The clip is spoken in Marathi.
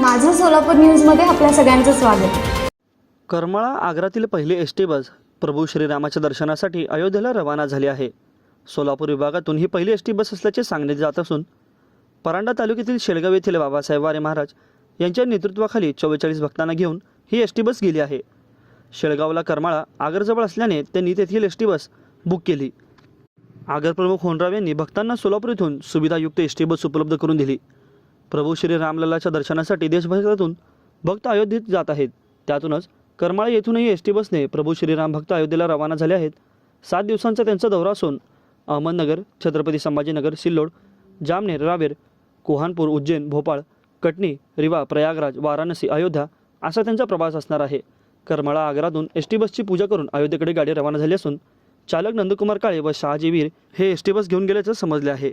माझं सोलापूर न्यूजमध्ये आपल्या सगळ्यांचं स्वागत. करमाळा आग्रातील पहिले एस टी बस प्रभू श्रीरामाच्या दर्शनासाठी अयोध्येला रवाना झाली आहे. सोलापूर विभागातून ही पहिली एस टी बस असल्याचे सांगण्यात जात असून परांडा तालुक्यातील शेळगाव येथील बाबासाहेब वारे महाराज यांच्या नेतृत्वाखाली चव्वेचाळीस भक्तांना घेऊन ही एस टी बस गेली आहे. शेळगावला करमाळा आगरजवळ असल्याने त्यांनी तेथील एस टी बस बुक केली. आगर प्रमुख होनराव यांनी भक्तांना सोलापूर येथून सुविधायुक्त एस टी बस उपलब्ध करून दिली. प्रभू श्री रामलल्लाच्या दर्शनासाठी देशभरातून भक्त अयोध्येत जात आहेत. त्यातूनच करमाळा येथूनही एस टी बसने प्रभू श्रीराम भक्त अयोध्येला रवाना झाले आहेत. सात दिवसांचा त्यांचा दौरा असून अहमदनगर छत्रपती संभाजीनगर सिल्लोड जामनेर रावेर कोहानपूर उज्जैन भोपाळ कटनी रिवा प्रयागराज वाराणसी अयोध्या असा त्यांचा प्रवास असणार आहे. करमाळा आग्रातून एस टी बसची पूजा करून अयोध्येकडे गाडी रवाना झाली असून चालक नंदकुमार काळे व शहाजी वीर हे एस टी बस घेऊन गेल्याचं समजले आहे.